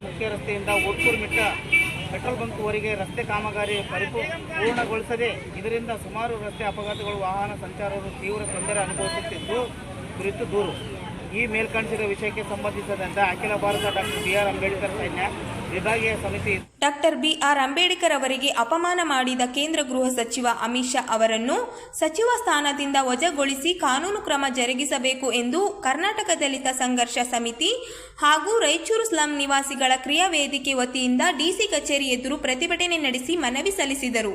ಮುಖ್ಯ ರಸ್ತೆಯಿಂದ ಒಟ್ಟೂರು ಮಿಟ್ಟ ಪೆಟ್ರೋಲ್ ಬಂಕ್ವರೆಗೆ ರಸ್ತೆ ಕಾಮಗಾರಿ ಪರಿಪೂ ಪೂರ್ಣಗೊಳಿಸದೆ ಇದರಿಂದ ಸುಮಾರು ರಸ್ತೆ ಅಪಘಾತಗಳು, ವಾಹನ ಸಂಚಾರರು ತೀವ್ರ ತೊಂದರೆ ಅನುಭವಿಸುತ್ತಿದ್ದು ಕುರಿತು ದೂರು. ಈ ಮೇಲ್ಕಾಣಿಸಿದ ವಿಷಯಕ್ಕೆ ಸಂಬಂಧಿಸಿದಂತೆ ಅಖಿಲ ಭಾರತ ಡಾಕ್ಟರ್ ಬಿ ಆರ್ ಅಂಬೇಡ್ಕರ್ ಸೈನ್ಯ ವಿಭಾಗೀಯ ಸಮಿತಿ ಡಾಕ್ಟರ್ ಬಿಆರ್ ಅಂಬೇಡ್ಕರ್ ಅವರಿಗೆ ಅಪಮಾನ ಮಾಡಿದ ಕೇಂದ್ರ ಗೃಹ ಸಚಿವ ಅಮಿತ್ ಶಾ ಅವರನ್ನು ಸಚಿವ ಸ್ಥಾನದಿಂದ ವಜಾಗೊಳಿಸಿ ಕಾನೂನು ಕ್ರಮ ಜರುಗಿಸಬೇಕು ಎಂದು ಕರ್ನಾಟಕ ದಲಿತ ಸಂಘರ್ಷ ಸಮಿತಿ ಹಾಗೂ ರಾಯಚೂರು ಸ್ಲಂ ನಿವಾಸಿಗಳ ಕ್ರಿಯಾ ವೇದಿಕೆ ವತಿಯಿಂದ ಡಿಸಿ ಕಚೇರಿ ಎದುರು ಪ್ರತಿಭಟನೆ ನಡೆಸಿ ಮನವಿ ಸಲ್ಲಿಸಿದರು.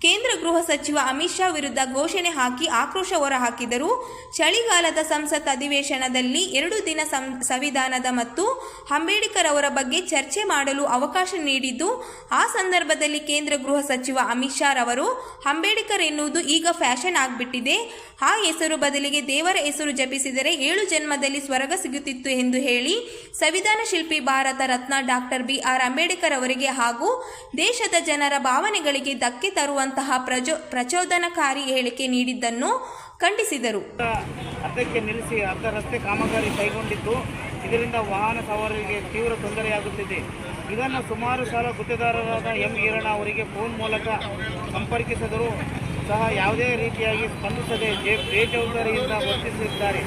ಕೇಂದ್ರ ಗೃಹ ಸಚಿವ ಅಮಿತ್ ಶಾ ವಿರುದ್ಧ ಘೋಷಣೆ ಹಾಕಿ ಆಕ್ರೋಶ ಹೊರಹಾಕಿದರು ಚಳಿಗಾಲದ ಸಂಸತ್ ಅಧಿವೇಶನದಲ್ಲಿ ಎರಡು ದಿನ ಸಂವಿಧಾನದ ಮತ್ತು ಅಂಬೇಡ್ಕರ್ ಅವರ ಬಗ್ಗೆ ಚರ್ಚೆ ಮಾಡಲು ಅವಕಾಶ ನೀಡಿದ್ದು, ಆ ಸಂದರ್ಭದಲ್ಲಿ ಕೇಂದ್ರ ಗೃಹ ಸಚಿವ ಅಮಿತ್ ಶಾ ರವರು ಅಂಬೇಡ್ಕರ್ ಎನ್ನುವುದು ಈಗ ಫ್ಯಾಷನ್ ಆಗಿಬಿಟ್ಟಿದೆ. ಆ ಹೆಸರು ಬದಲಿಗೆ ದೇವರ ಹೆಸರು ಜಪಿಸಿದರೆ ಏಳು ಜನ್ಮದಲ್ಲಿ ಸ್ವರ್ಗ ಸಿಗುತ್ತಿತ್ತು ಎಂದು ಹೇಳಿ ಸಂವಿಧಾನ ಶಿಲ್ಪಿ Bharat Ratna doctor B R Ambedkar ಅವರಿಗೆ ಹಾಗೂ ದೇಶದ ಜನರ ಭಾವನೆಗಳಿಗೆ ಧಕ್ಕೆ ತರುವಂತಹ ಪ್ರಚೋ ಪ್ರಚೋದನಕಾರಿ ಹೇಳಿಕೆ ನೀಡಿದ್ದನ್ನು ಖಂಡಿಸಿದರು. ಅರ್ಧಕ್ಕೆ ನಿಲ್ಲಿಸಿ ಅರ್ಧ ರಸ್ತೆ ಕಾಮಗಾರಿ ಕೈಗೊಂಡಿದ್ದು, ಇದರಿಂದ ವಾಹನ ಸವಾರರಿಗೆ ತೀವ್ರ ತೊಂದರೆಯಾಗುತ್ತಿದೆ. ಇದನ್ನು ಸುಮಾರು ಸಲ ಗುತ್ತಿದಾರರಾದ ಎಂ ಈರಣ್ಣ ಅವರಿಗೆ ಫೋನ್ ಮೂಲಕ ಸಂಪರ್ಕಿಸಿದರೂ ಸಹ ಯಾವುದೇ ರೀತಿಯಾಗಿ ಸ್ಪಂದಿಸದೆ ಬೇಜವಾಬ್ದಾರಿಯಿಂದ ವರ್ತಿಸಿದ್ದಾರೆ.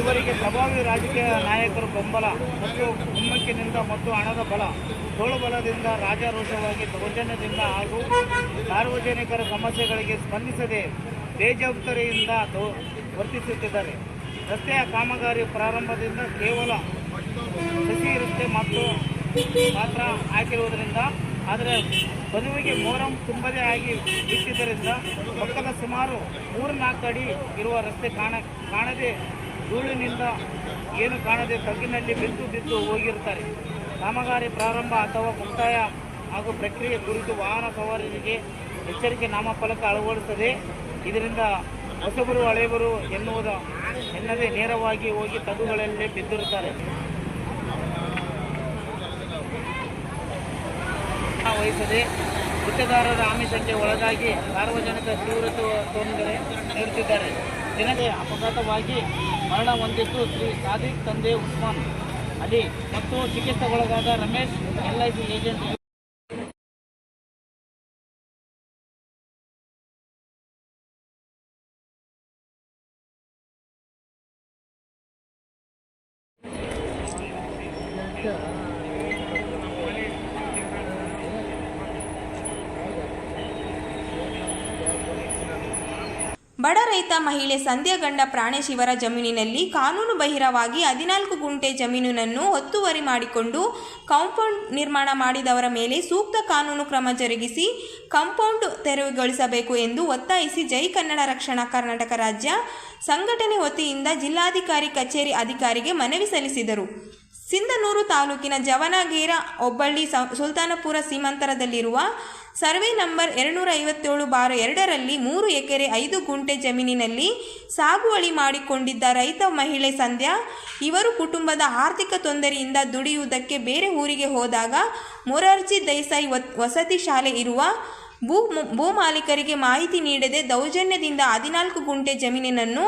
ಇವರಿಗೆ ಪ್ರಭಾವಿ ರಾಜಕೀಯ ನಾಯಕರು ಬೆಂಬಲ ಮತ್ತು ಕುಮ್ಮಕ್ಕಿನಿಂದ ಮತ್ತು ಹಣದ ಬಲ ತೋಳುಬಲದಿಂದ ರಾಜಾರೋಷವಾಗಿ ದೌರ್ಜನ್ಯದಿಂದ ಹಾಗೂ ಸಾರ್ವಜನಿಕರ ಸಮಸ್ಯೆಗಳಿಗೆ ಸ್ಪಂದಿಸದೆ ಬೇಜವಾಬ್ದಾರಿಯಿಂದ ವರ್ತಿಸುತ್ತಿದ್ದಾರೆ. ರಸ್ತೆಯ ಕಾಮಗಾರಿ ಪ್ರಾರಂಭದಿಂದ ಕೇವಲ ಸಸಿ ರಸ್ತೆ ಮತ್ತು ಮಾತ್ರ ಹಾಕಿರುವುದರಿಂದ, ಆದರೆ ಬದುವಿಗೆ ಮೋರಂ ತುಂಬದೇ ಆಗಿ ಬಿಟ್ಟಿದ್ದರಿಂದ ಪಕ್ಕದ ಸುಮಾರು ಮೂರು ನಾಲ್ಕು ಅಡಿ ಇರುವ ರಸ್ತೆ ಕಾಣ, ಕಾಣದೆ ಧೂಳಿನಿಂದ ಏನು ಕಾಣದೆ ತಗ್ಗಿನಲ್ಲಿ ಬಿದ್ದು ಬಿದ್ದು ಹೋಗಿರುತ್ತಾರೆ ಕಾಮಗಾರಿ ಪ್ರಾರಂಭ ಅಥವಾ ಮುಕ್ತಾಯ ಹಾಗೂ ಪ್ರಕ್ರಿಯೆ ಕುರಿತು ವಾಹನ ಸವಾರರಿಗೆ ಎಚ್ಚರಿಕೆ ನಾಮಫಲಕ ಅಳವಡಿಸದೆ ಇದರಿಂದ ಹೊಸಬರು ಹಳೆಯವರು ಎನ್ನುವುದ, ಎನ್ನದೇ ನೇರವಾಗಿ ಹೋಗಿ ತಗ್ಗುಗಳಲ್ಲಿ ಬಿದ್ದಿರುತ್ತಾರೆ. ವಹಿಸದೆ ಗುತ್ತೇದಾರರ ಆಮಿಷಕ್ಕೆ ಒಳಗಾಗಿ ಸಾರ್ವಜನಿಕ ತೀವ್ರ ತೊ- ನೀಡುತ್ತಿದ್ದಾರೆ ಅಪಘಾತವಾಗಿ ಮರಣ ಹೊಂದಿದ್ದು ಶ್ರೀ ಸಾದಿಕ್ ತಂದೆ ಉಸ್ಮಾನ್ ಅಲಿ ಮತ್ತು ಚಿಕಿತ್ಸೆಗೊಳಗಾದ ರಮೇಶ್ ಎಲ್ಐಸಿ ಏಜೆಂಟ್ ಬಡ ರೈತ ಮಹಿಳೆ ಸಂಧ್ಯಾ ಗಂಡ ಪ್ರಾಣೇಶಿವರ ಜಮೀನಿನಲ್ಲಿ ಕಾನೂನು ಬಹಿರವಾಗಿ ಹದಿನಾಲ್ಕು ಗುಂಟೆ ಜಮೀನನ್ನು ಒತ್ತುವರಿ ಮಾಡಿಕೊಂಡು ಕಾಂಪೌಂಡ್ ನಿರ್ಮಾಣ ಮಾಡಿದವರ ಮೇಲೆ ಸೂಕ್ತ ಕಾನೂನು ಕ್ರಮ ಜರುಗಿಸಿ ಕಾಂಪೌಂಡ್ ತೆರವುಗೊಳಿಸಬೇಕು ಎಂದು ಒತ್ತಾಯಿಸಿ ಜೈ ಕನ್ನಡ ರಕ್ಷಣಾ ಕರ್ನಾಟಕ ರಾಜ್ಯ ಸಂಘಟನೆ ವತಿಯಿಂದ ಜಿಲ್ಲಾಧಿಕಾರಿ ಕಚೇರಿ ಅಧಿಕಾರಿಗೆ ಮನವಿ ಸಲ್ಲಿಸಿದರು. ಸಿಂಧನೂರು ತಾಲೂಕಿನ ಜವನಗೇರ ಒಬ್ಬಳ್ಳಿ ಸುಲ್ತಾನಪುರ ಸೀಮಾಂತರದಲ್ಲಿರುವ ಸರ್ವೆ ನಂಬರ್ ಎರಡುನೂರ ಐವತ್ತೇಳು ಬಾರ್ ಎರಡರಲ್ಲಿ ಮೂರು ಎಕರೆ ಐದು ಗುಂಟೆ ಜಮೀನಿನಲ್ಲಿ ಸಾಗುವಳಿ ಮಾಡಿಕೊಂಡಿದ್ದ ರೈತ ಮಹಿಳೆ ಸಂಧ್ಯಾ, ಇವರು ಕುಟುಂಬದ ಆರ್ಥಿಕ ತೊಂದರೆಯಿಂದ ದುಡಿಯುವುದಕ್ಕೆ ಬೇರೆ ಊರಿಗೆ ಹೋದಾಗ ಮೊರಾರ್ಜಿ ದೇಸಾಯಿ ವಸತಿ ಶಾಲೆ ಇರುವ ಭೂ ಭೂ ಮಾಲೀಕರಿಗೆ ಮಾಹಿತಿ ನೀಡದೆ ದೌರ್ಜನ್ಯದಿಂದ ಹದಿನಾಲ್ಕು ಗುಂಟೆ ಜಮೀನಿನನ್ನು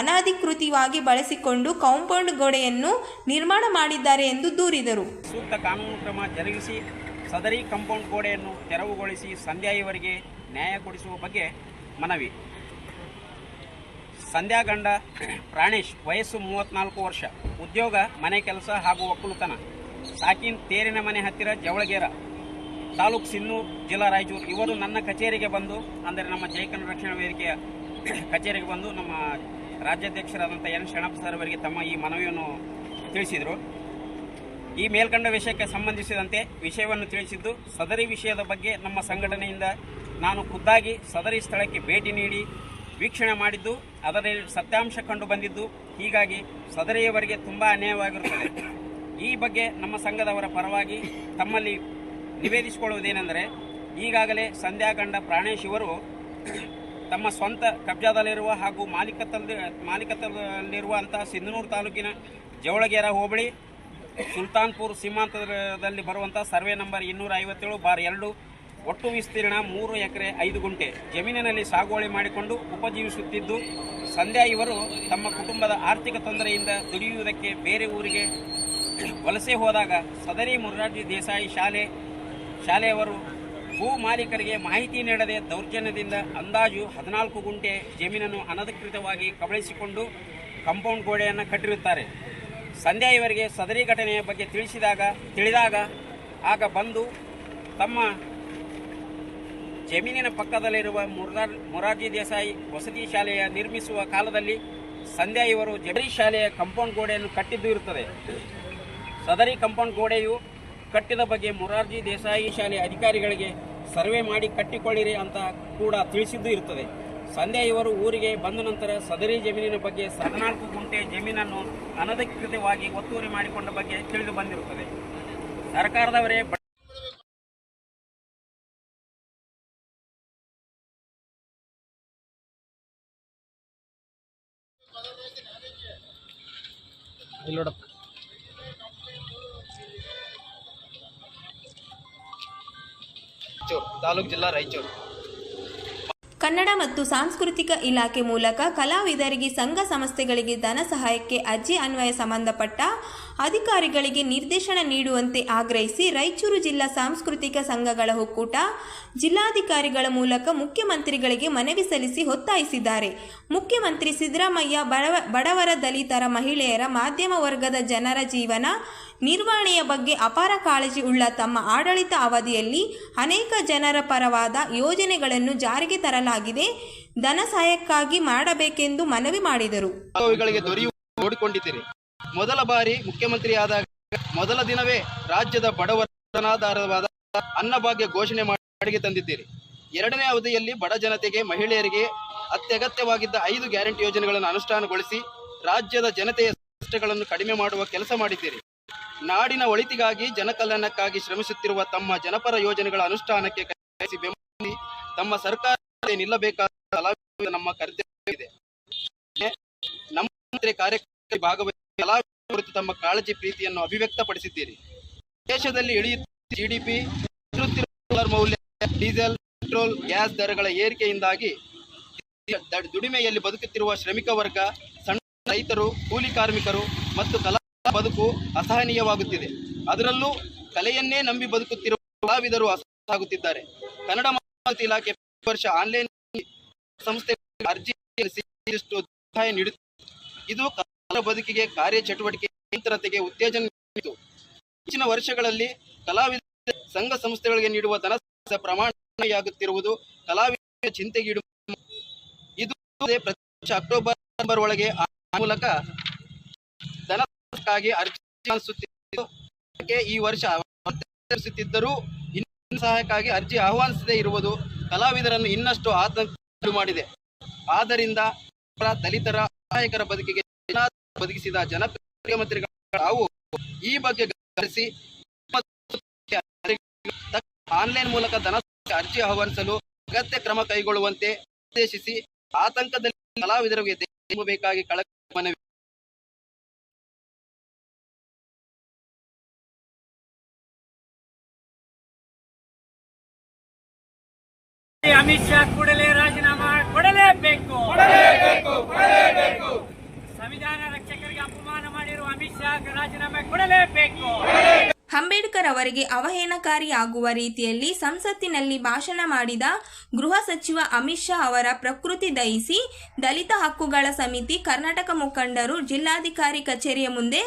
ಅನಧಿಕೃತವಾಗಿ ಬಳಸಿಕೊಂಡು ಕಾಂಪೌಂಡ್ ಗೋಡೆಯನ್ನು ನಿರ್ಮಾಣ ಮಾಡಿದ್ದಾರೆ ಎಂದು ದೂರಿದರು. ಸೂಕ್ತ ಕಾನೂನು ಕ್ರಮ ಜರುಗಿಸಿ, ಸದರಿ ಕಾಂಪೌಂಡ್ ಗೋಡೆಯನ್ನು ತೆರವುಗೊಳಿಸಿ ಸಂಧ್ಯಾ ಇವರಿಗೆ ನ್ಯಾಯ ಕೊಡಿಸುವ ಬಗ್ಗೆ ಮನವಿ. ಸಂಧ್ಯಾ ಗಂಡ ಪ್ರಾಣೇಶ್, ವಯಸ್ಸು ಮೂವತ್ನಾಲ್ಕು ವರ್ಷ, ಉದ್ಯೋಗ, ಮನೆ ಕೆಲಸ ಹಾಗೂ ಒಕ್ಕಲುತನ. ಸಾಕಿನ್ ತೇರಿನ ಮನೆ ಹತ್ತಿರ ಜವಳಗೇರ. ತಾಲೂಕು ಸಿನ್ನು ಜಿಲ್ಲಾ ರಾಯಚೂರು. ಇವರು ನನ್ನ ಕಚೇರಿಗೆ ಬಂದು, ಅಂದರೆ ನಮ್ಮ ಜೈಕನ್ ರಕ್ಷಣಾ ವೇದಿಕೆಯ ಕಚೇರಿಗೆ ಬಂದು ನಮ್ಮ ರಾಜ್ಯಾಧ್ಯಕ್ಷರಾದಂಥ ಎನ್ ಶರಣಪ್ಪ ಸರ್ ಅವರಿಗೆ ತಮ್ಮ ಈ ಮನವಿಯನ್ನು ತಿಳಿಸಿದರು. ಈ ಮೇಲ್ಕಂಡ ವಿಷಯಕ್ಕೆ ಸಂಬಂಧಿಸಿದಂತೆ ವಿಷಯವನ್ನು ತಿಳಿಸಿದ್ದು, ಸದರಿ ವಿಷಯದ ಬಗ್ಗೆ ನಮ್ಮ ಸಂಘಟನೆಯಿಂದ ನಾನು ಖುದ್ದಾಗಿ ಸದರಿ ಸ್ಥಳಕ್ಕೆ ಭೇಟಿ ನೀಡಿ ವೀಕ್ಷಣೆ ಮಾಡಿದ್ದು, ಅದರಲ್ಲಿ ಸತ್ಯಾಂಶ ಕಂಡು ಬಂದಿದ್ದು. ಹೀಗಾಗಿ ಸದರಿಯವರಿಗೆ ತುಂಬ ಅನ್ಯಾಯವಾಗಿರುತ್ತದೆ. ಈ ಬಗ್ಗೆ ನಮ್ಮ ಸಂಘದವರ ಪರವಾಗಿ ತಮ್ಮಲ್ಲಿ ನಿವೇದಿಸಿಕೊಳ್ಳುವುದೇನೆಂದರೆ ಈಗಾಗಲೇ ಸಂಧ್ಯಾ ಕಂಡ ಪ್ರಾಣೇಶ್ ಇವರು ತಮ್ಮ ಸ್ವಂತ ಕಬ್ಜಾದಲ್ಲಿರುವ ಹಾಗೂ ಮಾಲೀಕತ್ವದ ಮಾಲೀಕತ್ವದಲ್ಲಿರುವಂತಹ ಸಿಂಧನೂರು ತಾಲೂಕಿನ ಜವಳಗೇರ ಹೋಬಳಿ, ಸುಲ್ತಾನ್ಪುರ್ ಸೀಮಾಂತದಲ್ಲಿ ಬರುವಂಥ ಸರ್ವೆ ನಂಬರ್ ಇನ್ನೂರ ಐವತ್ತೇಳು ಬಾರ್ ಎರಡು, ಒಟ್ಟು ವಿಸ್ತೀರ್ಣ ಮೂರು ಎಕರೆ ಐದು ಗುಂಟೆ. ಜಮೀನಿನಲ್ಲಿ ಸಾಗುವಳಿ ಮಾಡಿಕೊಂಡು ಉಪಜೀವಿಸುತ್ತಿದ್ದು, ಸಂಧ್ಯಾ ಇವರು ತಮ್ಮ ಕುಟುಂಬದ ಆರ್ಥಿಕ ತೊಂದರೆಯಿಂದ ದುಡಿಯುವುದಕ್ಕೆ ಬೇರೆ ಊರಿಗೆ ವಲಸೆ ಹೋದಾಗ ಸದರಿ ಮುರಾರ್ಜಿ ದೇಸಾಯಿ ಶಾಲೆ ಶಾಲೆಯವರು ಭೂ ಮಾಲೀಕರಿಗೆ ಮಾಹಿತಿ ನೀಡದೆ ದೌರ್ಜನ್ಯದಿಂದ ಅಂದಾಜು ಹದಿನಾಲ್ಕು ಗುಂಟೆ ಜಮೀನನ್ನು ಅನಧಿಕೃತವಾಗಿ ಕಬಳಿಸಿಕೊಂಡು ಕಾಂಪೌಂಡ್ ಗೋಡೆಯನ್ನು ಕಟ್ಟಿರುತ್ತಾರೆ. ಸಂಧ್ಯಾ ಇವರಿಗೆ ಸದರಿ ಘಟನೆಯ ಬಗ್ಗೆ ತಿಳಿಸಿದಾಗ, ತಿಳಿದಾಗ ಆಗ ಬಂದು ತಮ್ಮ ಜಮೀನಿನ ಪಕ್ಕದಲ್ಲಿರುವ ಮುರಾರ್, ಮೊರಾರ್ಜಿ ದೇಸಾಯಿ ವಸತಿ ಶಾಲೆಯ ನಿರ್ಮಿಸುವ ಕಾಲದಲ್ಲಿ ಸಂಧ್ಯಾ ಇವರು ಜಬರಿ ಶಾಲೆಯ ಕಾಂಪೌಂಡ್ ಗೋಡೆಯನ್ನು ಕಟ್ಟಿದ್ದು ಇರುತ್ತದೆ. ಸದರಿ ಕಾಂಪೌಂಡ್ ಗೋಡೆಯು ಕಟ್ಟಿದ ಬಗ್ಗೆ ಮೊರಾರ್ಜಿ ದೇಸಾಯಿ ಶಾಲೆ ಅಧಿಕಾರಿಗಳಿಗೆ ಸರ್ವೆ ಮಾಡಿ ಕಟ್ಟಿಕೊಳ್ಳಿರಿ ಅಂತ ಕೂಡ ತಿಳಿಸಿದ್ದು ಇರುತ್ತದೆ ಸಂಧ್ಯಾ ಇವರು ಊರಿಗೆ ಬಂದ ನಂತರ ಸದರಿ ಜಮೀನಿನ ಬಗ್ಗೆ ಹದಿನಾಲ್ಕು ಗುಂಟೆ ಜಮೀನನ್ನು ಅನಧಿಕೃತವಾಗಿ ಒತ್ತುವರಿ ಮಾಡಿಕೊಂಡ ಬಗ್ಗೆ ತಿಳಿದು ಬಂದಿರುತ್ತದೆ. ಸರ್ಕಾರದವರೇ ಬ- ತಾಲೂಕು ಜಿಲ್ಲಾ ರಾಯಚೂರು ಕನ್ನಡ ಮತ್ತು ಸಾಂಸ್ಕೃತಿಕ ಇಲಾಖೆ ಮೂಲಕ ಕಲಾವಿದರಿಗೆ, ಸಂಘ ಸಂಸ್ಥೆಗಳಿಗೆ ಧನ ಸಹಾಯಕ್ಕೆ ಅರ್ಜಿ ಅನ್ವಯ ಸಂಬಂಧಪಟ್ಟ ಅಧಿಕಾರಿಗಳಿಗೆ ನಿರ್ದೇಶನ ನೀಡುವಂತೆ ಆಗ್ರಹಿಸಿ ರಾಯಚೂರು ಜಿಲ್ಲಾ ಸಾಂಸ್ಕೃತಿಕ ಸಂಘಗಳ ಒಕ್ಕೂಟ ಜಿಲ್ಲಾಧಿಕಾರಿಗಳ ಮೂಲಕ ಮುಖ್ಯಮಂತ್ರಿಗಳಿಗೆ ಮನವಿ ಸಲ್ಲಿಸಿ ಒತ್ತಾಯಿಸಿದ್ದಾರೆ. ಮುಖ್ಯಮಂತ್ರಿ ಸಿದ್ದರಾಮಯ್ಯ ಬಡವ, ಬಡವರ ದಲಿತರ ಮಹಿಳೆಯರ ಮಾಧ್ಯಮ ವರ್ಗದ ಜನರ ಜೀವನ ನಿರ್ವಹಣೆಯ ಬಗ್ಗೆ ಅಪಾರ ಕಾಳಜಿ ಉಳ್ಳ ತಮ್ಮ ಆಡಳಿತ ಅವಧಿಯಲ್ಲಿ ಅನೇಕ ಜನರ ಪರವಾದ ಯೋಜನೆಗಳನ್ನು ಜಾರಿಗೆ ತರಲಾಗಿದೆ. ಧನ ಸಹಾಯಕ್ಕಾಗಿ ಮಾಡಬೇಕೆಂದು ಮನವಿ ಮಾಡಿದರು. ನೋಡಿಕೊಂಡಿದ್ದೀರಿ. ಮೊದಲ ಬಾರಿ ಮುಖ್ಯಮಂತ್ರಿ ಆದಾಗ ಮೊದಲ ದಿನವೇ ರಾಜ್ಯದ ಬಡವರನಾಧಾರವಾದ ಅನ್ನಭಾಗ್ಯ ಘೋಷಣೆ ಮಾಡಿ ತಂದಿದ್ದೀರಿ. ಎರಡನೇ ಅವಧಿಯಲ್ಲಿ ಬಡ ಜನತೆಗೆ ಮಹಿಳೆಯರಿಗೆ ಅತ್ಯಗತ್ಯವಾಗಿದ್ದ ಐದು ಗ್ಯಾರಂಟಿ ಯೋಜನೆಗಳನ್ನು ಅನುಷ್ಠಾನಗೊಳಿಸಿ ರಾಜ್ಯದ ಜನತೆಯ ಕಷ್ಟಗಳನ್ನು ಕಡಿಮೆ ಮಾಡುವ ಕೆಲಸ ಮಾಡಿದ್ದೀರಿ. ನಾಡಿನ ಒಳಿತಿಗಾಗಿ ಜನಕಲ್ಯಾಣಕ್ಕಾಗಿ ಶ್ರಮಿಸುತ್ತಿರುವ ತಮ್ಮ ಜನಪರ ಯೋಜನೆಗಳ ಅನುಷ್ಠಾನಕ್ಕೆ ತಮ್ಮ ಸರ್ಕಾರ ನಿಲ್ಲಬೇಕಾದ ನಮ್ಮ ನಮ್ಮ ಕರ್ತವ್ಯವಿದೆ ನಮ್ಮ ಮಂತ್ರಿ ಕಾರ್ಯಕ್ರಮದಲ್ಲಿ ಭಾಗವಹಿಸಿ ಕಲಾವಿದ ತಮ್ಮ ಕಾಳಜಿ ಪ್ರೀತಿಯನ್ನು ಅಭಿವ್ಯಕ್ತಪಡಿಸಿದ್ದೀರಿ. ದೇಶದಲ್ಲಿ ಇಳಿಯುತ್ತಿರುವ ಜಿಡಿಪಿ ಮೌಲ್ಯ, ಡೀಸೆಲ್, ಪೆಟ್ರೋಲ್, ಗ್ಯಾಸ್ ದರಗಳ ಏರಿಕೆಯಿಂದಾಗಿ ದುಡಿಮೆಯಲ್ಲಿ ಬದುಕುತ್ತಿರುವ ಶ್ರಮಿಕ ವರ್ಗ, ಸಣ್ಣ ರೈತರು, ಕೂಲಿ ಕಾರ್ಮಿಕರು ಮತ್ತು ಕಲಾ ಬದುಕು ಅಸಹನೀಯವಾಗುತ್ತಿದೆ. ಅದರಲ್ಲೂ ಕಲೆಯನ್ನೇ ನಂಬಿ ಬದುಕುತ್ತಿರುವ ಕಲಾವಿದರು ಅಸಹಾಗುತ್ತಿದ್ದಾರೆ ಕನ್ನಡ ಇಲಾಖೆ ವರ್ಷ ಆನ್ಲೈನ್ ಸಂಸ್ಥೆ ಅರ್ಜಿ ಸಹಾಯ ನೀಡುತ್ತಿದೆ ಇದು ಕಲಾ ಬದುಕಿಗೆ, ಕಾರ್ಯ ಚಟುವಟಿಕೆ ನಿರಂತರತೆಗೆ ಉತ್ತೇಜನ ನೀಡಿತು. ಹೆಚ್ಚಿನ ವರ್ಷಗಳಲ್ಲಿ ಕಲಾವಿದ ಸಂಘ ಸಂಸ್ಥೆಗಳಿಗೆ ನೀಡುವ ಧನ ಪ್ರಮಾಣಿಯಾಗುತ್ತಿರುವುದು ಕಲಾವಿದ ಚಿಂತೆಗೀಡು. ಇದು ಪ್ರತಿ ವರ್ಷ ಅಕ್ಟೋಬರ್ ಒಳಗೆ ಆ ಮೂಲಕ ಧನಕ್ಕಾಗಿ ಅರ್ಜಿ ಆಹ್ವಾನಿಸುತ್ತಿದ್ದು ಈ ವರ್ಷ ಸಹಾಯಕ್ಕಾಗಿ ಅರ್ಜಿ ಆಹ್ವಾನಿಸದೇ ಇರುವುದು ಕಲಾವಿದರನ್ನು ಇನ್ನಷ್ಟು ಆತಂಕ ಮಾಡಿದೆ. ಆದ್ದರಿಂದ ದಲಿತರ ಸಹಾಯಕರ ಬದುಕಿಗೆ ಬದುಕಿಸಿದ ಜನಪ್ರಿಯ ಮಂತ್ರಿಗಳು ಈ ಬಗ್ಗೆ ಗಮನಿಸಿ ಆನ್ಲೈನ್ ಮೂಲಕ ಧನ ಅರ್ಜಿ ಆಹ್ವಾನಿಸಲು ಅಗತ್ಯ ಕ್ರಮ ಕೈಗೊಳ್ಳುವಂತೆ ಉದ್ದೇಶಿಸಿ ಆತಂಕದಲ್ಲಿ ಕಲಾವಿದರಿಗೆ ಬೇಕಾಗಿ ಕಳ ಮನವಿ ಅಮಿತ್ ಶಾ ಕೂಡಲೇ ರಾಜೀನಾಮಾ ಕೊಡಲೇಬೇಕು. ಕೊಡಲೇಬೇಕು ಕೊಡಲೇಬೇಕು. ಸಂವಿಧಾನ ರಕ್ಷಕರಿಗೆ ಅಪಮಾನ ಮಾಡಿರುವ ಅಮಿತ್ ಶಾ ರಾಜೀನಾಮೆ ಕೊಡಲೇಬೇಕು. ಅಂಬೇಡ್ಕರ್ ಅವರಿಗೆ ಅವಹೇನಕಾರಿಯಾಗುವ ಆಗುವ ರೀತಿಯಲ್ಲಿ ಸಂಸತ್ತಿನಲ್ಲಿ ಭಾಷಣ ಮಾಡಿದ ಗೃಹ ಸಚಿವ ಅಮಿತ್ ಶಾ ಅವರ ಪ್ರಕೃತಿ ದಹಿಸಿ ದಲಿತ ಹಕ್ಕುಗಳ ಸಮಿತಿ ಕರ್ನಾಟಕ ಮುಖಂಡರು ಜಿಲ್ಲಾಧಿಕಾರಿ ಕಚೇರಿಯ ಮುಂದೆ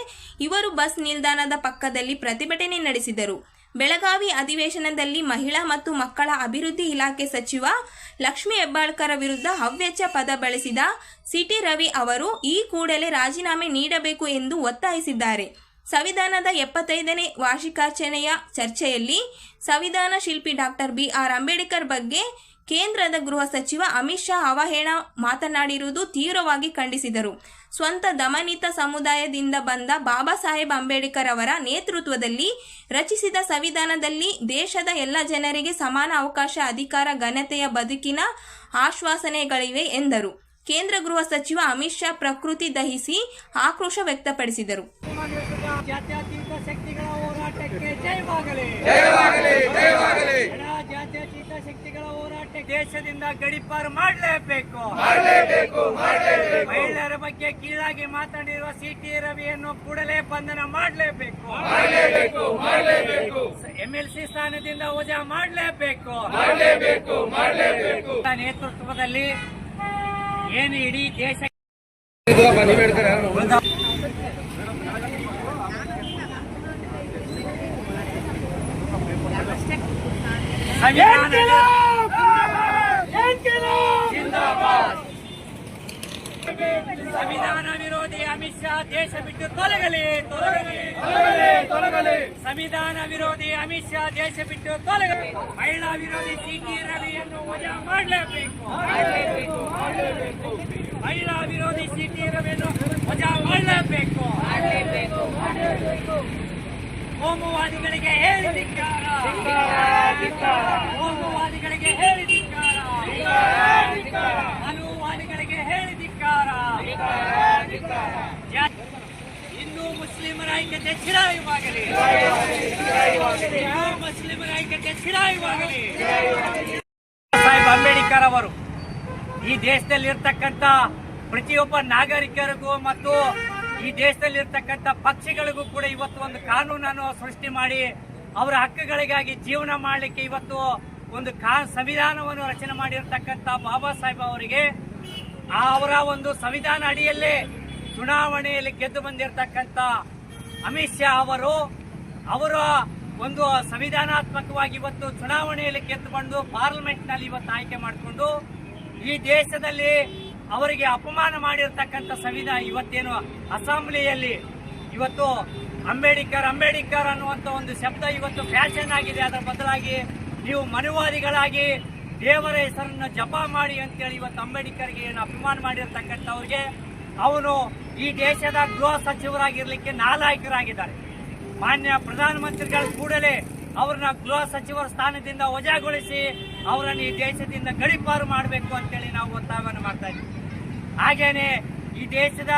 ಇವರು ಬಸ್ ನಿಲ್ದಾಣದ ಪಕ್ಕದಲ್ಲಿ ಪ್ರತಿಭಟನೆ ನಡೆಸಿದರು. ಬೆಳಗಾವಿ ಅಧಿವೇಶನದಲ್ಲಿ ಮಹಿಳಾ ಮತ್ತು ಮಕ್ಕಳ ಅಭಿವೃದ್ಧಿ ಇಲಾಖೆ ಸಚಿವ ಲಕ್ಷ್ಮಿ ಹೆಬ್ಬಾಳ್ಕರ ವಿರುದ್ಧ ಹವ್ಯಚ ಪದ ಬಳಸಿದ ಸಿಟಿ ರವಿ ಅವರು ಈ ಕೂಡಲೇ ರಾಜೀನಾಮೆ ನೀಡಬೇಕು ಎಂದು ಒತ್ತಾಯಿಸಿದ್ದಾರೆ. ಸಂವಿಧಾನದ ಎಪ್ಪತ್ತೈದನೇ ವಾರ್ಷಿಕಾಚರಣೆಯ ಚರ್ಚೆಯಲ್ಲಿ ಸಂವಿಧಾನ ಶಿಲ್ಪಿ ಡಾಕ್ಟರ್ ಬಿ ಆರ್ ಅಂಬೇಡ್ಕರ್ ಬಗ್ಗೆ ಕೇಂದ್ರದ ಗೃಹ ಸಚಿವ ಅಮಿತ್ ಶಾ ಅವಹೇಳ ಮಾತನಾಡಿರುವುದು ತೀವ್ರವಾಗಿ ಖಂಡಿಸಿದರು. ಸ್ವಂತ ದಮನಿತ ಸಮುದಾಯದಿಂದ ಬಂದ ಬಾಬಾ ಸಾಹೇಬ್ ಅಂಬೇಡ್ಕರ್ ಅವರ ನೇತೃತ್ವದಲ್ಲಿ ರಚಿಸಿದ ಸಂವಿಧಾನದಲ್ಲಿ ದೇಶದ ಎಲ್ಲ ಜನರಿಗೆ ಸಮಾನ ಅವಕಾಶ ಅಧಿಕಾರ ಘನತೆಯ ಬದುಕಿನ ಆಶ್ವಾಸನೆಗಳಿವೆ ಎಂದರು. ಕೇಂದ್ರ ಗೃಹ ಸಚಿವ ಅಮಿತ್ ಶಾ ಪ್ರಕೃತಿ ದಹಿಸಿ ಆಕ್ರೋಶ ವ್ಯಕ್ತಪಡಿಸಿದರು. ಶಕ್ತಿಗಳ ಹೋರಾಟಕ್ಕೆ ದೇಶದಿಂದ ಗಡಿಪಾರು ಮಾಡಲೇಬೇಕು. ಮಹಿಳೆಯರ ಬಗ್ಗೆ ಕೀಳಾಗಿ ಮಾತಾಡಿರುವ ಸಿ ಟಿ ರವಿಯನ್ನು ಕೂಡಲೇ ಬಂಧನ ಮಾಡಲೇಬೇಕು. ಎಂ ಎಲ್ ಸಿ ಸ್ಥಾನದಿಂದ ವಜಾ ಮಾಡಲೇಬೇಕು. ನೇತೃತ್ವದಲ್ಲಿ ಏನು ಇಡೀ ದೇಶ ಸಂವಿಧಾನ ಜಿಂದಾಬಾದ್. ಸಂವಿಧಾನ ವಿರೋಧಿ ಅಮಿತ್ ಶಾ ದೇಶ ಬಿಟ್ಟು ತೊಲಗಲಿ ತೊಲಗಲಿ. ತೊಲಗಲಿ ಸಂವಿಧಾನ ವಿರೋಧಿ ಅಮಿತ್ ಶಾ ದೇಶ ಬಿಟ್ಟು ತೊಲಗಲಿ. ಮಹಿಳಾ ವಿರೋಧಿ ಸಿಟಿ ರವಿಯನ್ನು ವಜಾ ಮಾಡಲೇಬೇಕು. ಮಹಿಳಾ ವಿರೋಧಿ ಸಿಟಿ ರವಿಯನ್ನು ವಜಾ ಮಾಡಲೇಬೇಕು. ಕೋಮುವಾದಿಗಳಿಗೆ ಹೇಳಿ ಧಿಕ್ಕಾರ. ಕೋಮುವಾದಿಗಳಿಗೆ ಹೇಳಿ ಧಿಕ್ಕಾರ. ಅನುವಾದಿಗಳಿಗೆ ಹೇಳಿ ಧಿಕ್ಕಾರ. ಜಾ- ಹಿಂದೂ ಮುಸ್ಲಿಮರ ಐಕ್ಯತೆ ಚಿರಾಯುವಾಗಲಿ. ಮುಸ್ಲಿಮರ ಸಾಹೇಬ್ ಅಂಬೇಡ್ಕರ್ ಅವರು ಈ ದೇಶದಲ್ಲಿ ಇರ್ತಕ್ಕಂಥ ಪ್ರತಿಯೊಬ್ಬ ನಾಗರಿಕರಿಗೂ ಮತ್ತು ಈ ದೇಶದಲ್ಲಿ ಇರ್ತಕ್ಕಂಥ ಪಕ್ಷಿಗಳಿಗೂ ಕೂಡ ಇವತ್ತು ಒಂದು ಕಾನೂನನ್ನು ಸೃಷ್ಟಿ ಮಾಡಿ ಅವರ ಹಕ್ಕುಗಳಿಗಾಗಿ ಜೀವನ ಮಾಡಲಿಕ್ಕೆ ಇವತ್ತು ಒಂದು ಕಾ ಸಂವಿಧಾನವನ್ನು ರಚನೆ ಮಾಡಿರ್ತಕ್ಕಂಥ ಬಾಬಾ ಸಾಹೇಬ್ ಅವರಿಗೆ ಅವರ ಒಂದು ಸಂವಿಧಾನ ಅಡಿಯಲ್ಲೇ ಚುನಾವಣೆಯಲ್ಲಿ ಗೆದ್ದು ಬಂದಿರತಕ್ಕಂಥ ಅಮಿತ್ ಶಾ ಅವರು, ಅವರ ಒಂದು ಸಂವಿಧಾನಾತ್ಮಕವಾಗಿ ಇವತ್ತು ಚುನಾವಣೆಯಲ್ಲಿ ಗೆದ್ದು ಬಂದು ಪಾರ್ಲಿಮೆಂಟ್ನಲ್ಲಿ ಇವತ್ತು ಆಯ್ಕೆ ಮಾಡಿಕೊಂಡು ಈ ದೇಶದಲ್ಲಿ ಅವರಿಗೆ ಅಪಮಾನ ಮಾಡಿರ್ತಕ್ಕಂಥ ಸಂವಿಧಾನ ಇವತ್ತೇನು ಅಸೆಂಬ್ಲಿಯಲ್ಲಿ ಇವತ್ತು ಅಂಬೇಡ್ಕರ್ ಅಂಬೇಡ್ಕರ್ ಅನ್ನುವಂಥ ಒಂದು ಶಬ್ದ ಇವತ್ತು ಫ್ಯಾಷನ್ ಆಗಿದೆ. ಅದರ ಬದಲಾಗಿ ನೀವು ಮನುವಾದಿಗಳಾಗಿ ದೇವರ ಹೆಸರನ್ನ ಜಪ ಮಾಡಿ ಅಂತೇಳಿ ಇವತ್ತು ಅಂಬೇಡ್ಕರ್ಗೆ ಏನು ಅಪಮಾನ ಮಾಡಿರ್ತಕ್ಕಂಥವ್ರಿಗೆ ಅವನು ಈ ದೇಶದ ಗೃಹ ಸಚಿವರಾಗಿರ್ಲಿಕ್ಕೆ ನಾಲಾಯಕರಾಗಿದ್ದಾರೆ. ಮಾನ್ಯ ಪ್ರಧಾನಮಂತ್ರಿಗಳು ಕೂಡಲೇ ಅವ್ರನ್ನ ಗೃಹ ಸಚಿವರ ಸ್ಥಾನದಿಂದ ವಜಾಗೊಳಿಸಿ ಅವರನ್ನು ಈ ದೇಶದಿಂದ ಗಡಿಪಾರು ಮಾಡಬೇಕು ಅಂತೇಳಿ ನಾವು ಒತ್ತಾಯವನ್ನು ಮಾಡ್ತಾ ಇದ್ದೀವಿ. ಹಾಗೇನೆ ಈ ದೇಶದ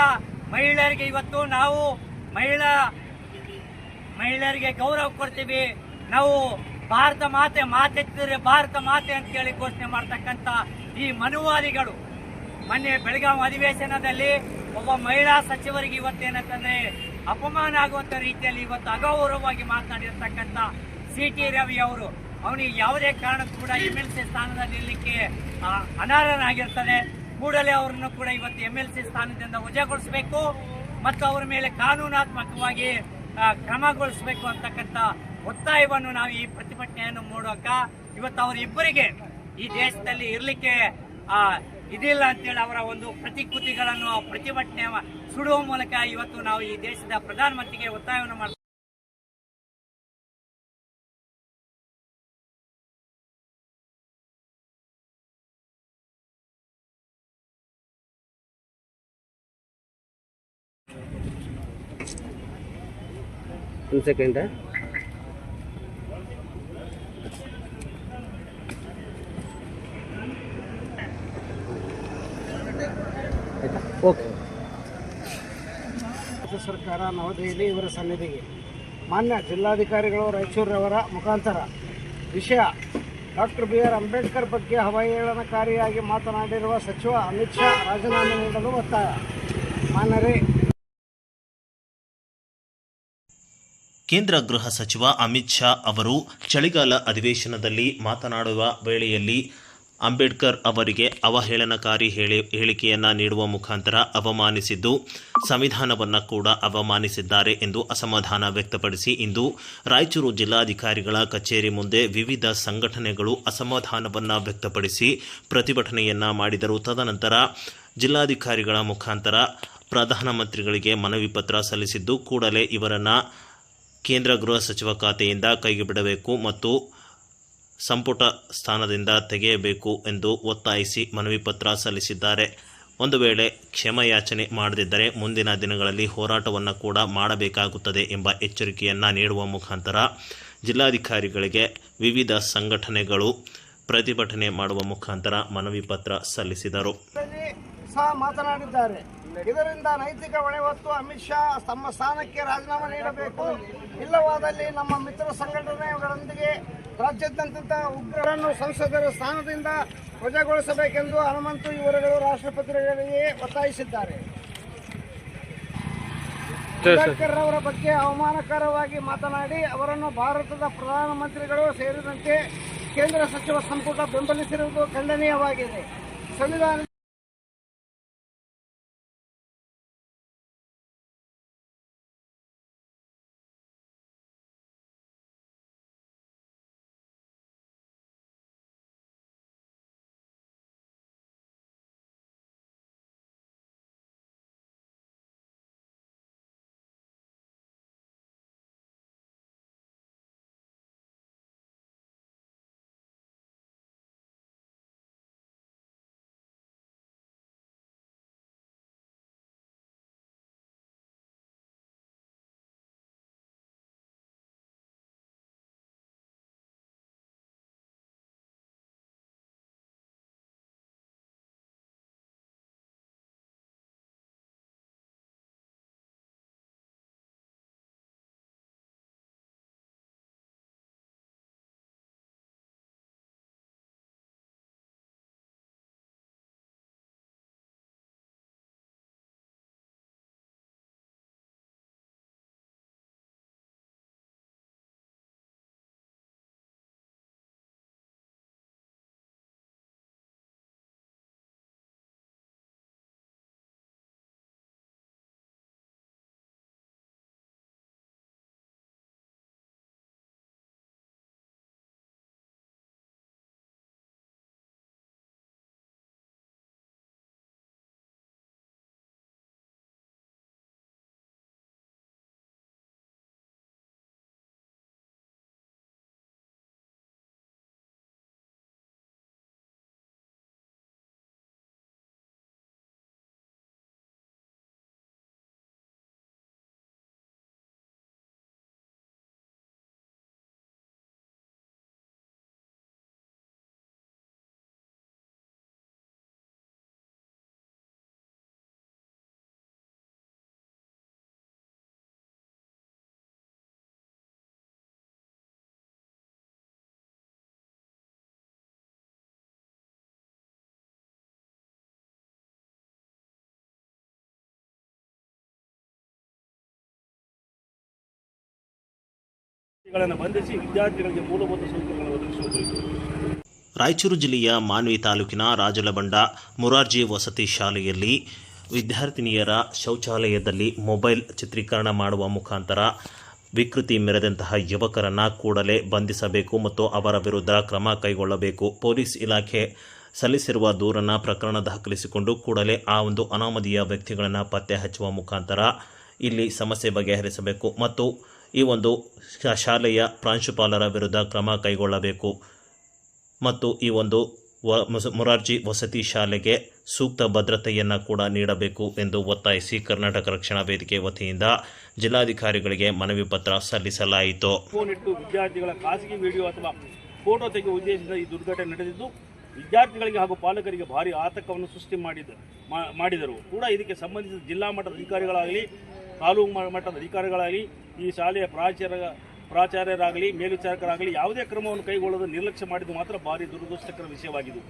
ಮಹಿಳೆಯರಿಗೆ ಇವತ್ತು ನಾವು ಮಹಿಳಾ ಮಹಿಳೆಯರಿಗೆ ಗೌರವ ಕೊಡ್ತೀವಿ. ನಾವು ಭಾರತ ಮಾತೆ, ಮಾತೆತ್ತಿದ್ರೆ ಭಾರತ ಮಾತೆ ಅಂತೇಳಿ ಘೋಷಣೆ ಮಾಡ್ತಕ್ಕಂಥ ಈ ಮನುವಾದಿಗಳು ಮೊನ್ನೆ ಬೆಳಗಾವಿ ಅಧಿವೇಶನದಲ್ಲಿ ಒಬ್ಬ ಮಹಿಳಾ ಸಚಿವರಿಗೆ ಇವತ್ತೇನಂತಂದ್ರೆ ಅಪಮಾನ ಆಗುವಂತ ರೀತಿಯಲ್ಲಿ ಇವತ್ತು ಅಗೌರವವಾಗಿ ಮಾತನಾಡಿರ್ತಕ್ಕಂಥ ಸಿ ಟಿ ರವಿ ಅವರು. ಅವನಿಗೆ ಯಾವುದೇ ಕಾರಣಕ್ಕೂ ಕೂಡ ಎಂ ಎಲ್ ಸಿ ಸ್ಥಾನದಲ್ಲಿ ನಿಲ್ಲಕ್ಕೆ ಅನಾರನಾಗಿರ್ತದೆ ಕೂಡಲೇ ಅವರನ್ನು ಕೂಡ ಇವತ್ತು ಎಂ ಎಲ್ ಸಿ ಸ್ಥಾನದಿಂದ ವಜಾಗೊಳಿಸಬೇಕು ಮತ್ತು ಅವರ ಮೇಲೆ ಕಾನೂನಾತ್ಮಕವಾಗಿ ಕ್ರಮಗೊಳಿಸಬೇಕು ಅಂತಕ್ಕಂಥ ಒತ್ತಾಯವನ್ನು ನಾವು ಈ ಪ್ರತಿಭಟನೆಯನ್ನು ಮೂಲಕ ಇವತ್ತು ಅವರಿಬ್ಬರಿಗೆ ಈ ದೇಶದಲ್ಲಿ ಇರಲಿಕ್ಕೆ ಇದಿಲ್ಲ ಅಂತೇಳಿ ಅವರ ಒಂದು ಪ್ರತಿಕೃತಿಗಳನ್ನು ಪ್ರತಿಭಟನೆ ಸುಡುವ ಮೂಲಕ ಇವತ್ತು ನಾವು ಈ ದೇಶದ ಪ್ರಧಾನಮಂತ್ರಿಗೆ ಒತ್ತಾಯವನ್ನು ಮಾಡ್ತೀವಿ ಒಂದು ಸೆಕೆಂಡ ಓಕೆ ರಾಜ್ಯ ಸರ್ಕಾರ ನವದೆಹಲಿ ಇವರ ಸನ್ನಿಧಿಗೆ. ಮಾನ್ಯ ಜಿಲ್ಲಾಧಿಕಾರಿಗಳು, ರಾಯಚೂರವರ ಮುಖಾಂತರ ವಿಷಯ ಡಾಕ್ಟರ್ ಬಿ ಆರ್ ಅಂಬೇಡ್ಕರ್ ಬಗ್ಗೆ ಅವಹೇಳನಕಾರಿಯಾಗಿ ಮಾತನಾಡಿರುವ ಸಚಿವ ಅಮಿತ್ ಶಾ ರಾಜೀನಾಮೆ ನೀಡಲು ಒತ್ತಾಯ. ಮಾನ್ಯರೇ, ಕೇಂದ್ರ ಗೃಹ ಸಚಿವ ಅಮಿತ್ ಶಾ ಅವರು ಚಳಿಗಾಲ ಅಧಿವೇಶನದಲ್ಲಿ ಮಾತನಾಡುವ ವೇಳೆಯಲ್ಲಿ ಅಂಬೇಡ್ಕರ್ ಅವರಿಗೆ ಅವಹೇಳನಕಾರಿ ಹೇಳಿ, ಹೇಳಿಕೆಯನ್ನು ನೀಡುವ ಮುಖಾಂತರ ಅವಮಾನಿಸಿದ್ದು, ಸಂವಿಧಾನವನ್ನು ಕೂಡ ಅವಮಾನಿಸಿದ್ದಾರೆ ಎಂದು ಅಸಮಾಧಾನ ವ್ಯಕ್ತಪಡಿಸಿ ಇಂದು ರಾಯಚೂರು ಜಿಲ್ಲಾಧಿಕಾರಿಗಳ ಕಚೇರಿ ಮುಂದೆ ವಿವಿಧ ಸಂಘಟನೆಗಳು ಅಸಮಾಧಾನವನ್ನು ವ್ಯಕ್ತಪಡಿಸಿ ಪ್ರತಿಭಟನೆಯನ್ನ ಮಾಡಿದರು. ತದನಂತರ ಜಿಲ್ಲಾಧಿಕಾರಿಗಳ ಮುಖಾಂತರ ಪ್ರಧಾನಮಂತ್ರಿಗಳಿಗೆ ಮನವಿ ಪತ್ರ ಸಲ್ಲಿಸಿದ್ದು, ಕೂಡಲೇ ಇವರನ್ನು ಕೇಂದ್ರ ಗೃಹ ಸಚಿವ ಖಾತೆಯಿಂದ ಕೈಗೆ ಬಿಡಬೇಕು ಮತ್ತು ಸಂಪುಟ ಸ್ಥಾನದಿಂದ ತೆಗೆಯಬೇಕು ಎಂದು ಒತ್ತಾಯಿಸಿ ಮನವಿ ಪತ್ರ ಸಲ್ಲಿಸಿದ್ದಾರೆ. ಒಂದು ವೇಳೆ ಕ್ಷಮಯಾಚನೆ ಮಾಡದಿದ್ದರೆ ಮುಂದಿನ ದಿನಗಳಲ್ಲಿ ಹೋರಾಟವನ್ನು ಕೂಡ ಮಾಡಬೇಕಾಗುತ್ತದೆ ಎಂಬ ಎಚ್ಚರಿಕೆಯನ್ನು ನೀಡುವ ಮುಖಾಂತರ ಜಿಲ್ಲಾಧಿಕಾರಿಗಳಿಗೆ ವಿವಿಧ ಸಂಘಟನೆಗಳು ಪ್ರತಿಭಟನೆ ಮಾಡುವ ಮುಖಾಂತರ ಮನವಿ ಪತ್ರ ಸಲ್ಲಿಸಿದರು. ಸಹ ಮಾತನಾಡಿದ್ದಾರೆ. ಇದರಿಂದ ನೈತಿಕ ಹೊಣೆ ಹೊತ್ತು ಅಮಿತ್ ಶಾ ತಮ್ಮ ಸ್ಥಾನಕ್ಕೆ ರಾಜೀನಾಮೆ ನೀಡಬೇಕು. ಇಲ್ಲವಾದಲ್ಲಿ ನಮ್ಮ ಮಿತ್ರ ಸಂಘಟನೆಗಳೊಂದಿಗೆ ರಾಜ್ಯಾದ್ಯಂತ ಉಗ್ರರನ್ನು ಸಂಸದರ ಸ್ಥಾನದಿಂದ ವಜಾಗೊಳಿಸಬೇಕೆಂದು ಹನುಮಂತು ಇವರುಗಳು ರಾಷ್ಟ್ರಪತಿಗಳಿಗೆ ಒತ್ತಾಯಿಸಿದ್ದಾರೆ. ಅಂಬೇಡ್ಕರ್ ಅವರ ಬಗ್ಗೆ ಅವಮಾನಕರವಾಗಿ ಮಾತನಾಡಿ ಅವರನ್ನು ಭಾರತದ ಪ್ರಧಾನಮಂತ್ರಿಗಳು ಸೇರಿದಂತೆ ಕೇಂದ್ರ ಸಚಿವ ಸಂಪುಟ ಬೆಂಬಲಿಸಿರುವುದು ಖಂಡನೀಯವಾಗಿದೆ. ಸಂವಿಧಾನ ರಾಯಚೂರು ಜಿಲ್ಲೆಯ ಮಾನ್ವಿ ತಾಲೂಕಿನ ರಾಜಲಬಂಡ ಮುರಾರ್ಜಿ ವಸತಿ ಶಾಲೆಯಲ್ಲಿ ವಿದ್ಯಾರ್ಥಿನಿಯರ ಶೌಚಾಲಯದಲ್ಲಿ ಮೊಬೈಲ್ ಚಿತ್ರೀಕರಣ ಮಾಡುವ ಮುಖಾಂತರ ವಿಕೃತಿ ಮೆರೆದಂತಹ ಯುವಕರನ್ನು ಕೂಡಲೇ ಬಂಧಿಸಬೇಕು ಮತ್ತು ಅವರ ವಿರುದ್ಧ ಕ್ರಮ ಕೈಗೊಳ್ಳಬೇಕು. ಪೊಲೀಸ್ ಇಲಾಖೆ ಸಲ್ಲಿಸಿರುವ ದೂರನ್ನು ಪ್ರಕರಣ ದಾಖಲಿಸಿಕೊಂಡು ಕೂಡಲೇ ಆ ಒಂದು ಅನಾಮಧೇಯ ವ್ಯಕ್ತಿಗಳನ್ನು ಪತ್ತೆ ಹಚ್ಚುವ ಮುಖಾಂತರ ಇಲ್ಲಿ ಸಮಸ್ಯೆ ಬಗೆಹರಿಸಬೇಕು ಮತ್ತು ಈ ಒಂದು ಶಾಲೆಯ ಪ್ರಾಂಶುಪಾಲರ ವಿರುದ್ಧ ಕ್ರಮ ಕೈಗೊಳ್ಳಬೇಕು. ಮತ್ತು ಈ ಒಂದು ವ ಮುರಾರ್ಜಿ ವಸತಿ ಶಾಲೆಗೆ ಸೂಕ್ತ ಭದ್ರತೆಯನ್ನು ಕೂಡ ನೀಡಬೇಕು ಎಂದು ಒತ್ತಾಯಿಸಿ ಕರ್ನಾಟಕ ರಕ್ಷಣಾ ವೇದಿಕೆ ವತಿಯಿಂದ ಜಿಲ್ಲಾಧಿಕಾರಿಗಳಿಗೆ ಮನವಿ ಪತ್ರ ಸಲ್ಲಿಸಲಾಯಿತು. ಫೋನ್ ಇಟ್ಟು ವಿದ್ಯಾರ್ಥಿಗಳ ಖಾಸಗಿ ವಿಡಿಯೋ ಅಥವಾ ಫೋಟೋ ತೆಗೆಯುವ ಉದ್ದೇಶದಿಂದ ಈ ದುರ್ಘಟನೆ ನಡೆದಿದ್ದು, ವಿದ್ಯಾರ್ಥಿಗಳಿಗೆ ಹಾಗೂ ಪಾಲಕರಿಗೆ ಭಾರಿ ಆತಂಕವನ್ನು ಸೃಷ್ಟಿ ಮಾಡಿದ ಮಾಡಿದರು. ಕೂಡ ಇದಕ್ಕೆ ಸಂಬಂಧಿಸಿದ ಜಿಲ್ಲಾ ಮಟ್ಟದ ಅಧಿಕಾರಿಗಳಾಗಲಿ ತಾಲೂಕು ಮಟ್ಟದ ಅಧಿಕಾರಿಗಳಾಗಲಿ, ಈ ಶಾಲೆಯ ಪ್ರಾಚಾರ ಪ್ರಾಚಾರ್ಯರಾಗಲಿ, ಮೇಲ್ವಿಚಾರಕರಾಗಲಿ ಯಾವುದೇ ಕ್ರಮವನ್ನು ಕೈಗೊಳ್ಳಲು ನಿರ್ಲಕ್ಷ್ಯ ಮಾಡಿದ್ದು ಮಾತ್ರ ಭಾರಿ ದುರದೃಷ್ಟಕರ ವಿಷಯವಾಗಿದೆ.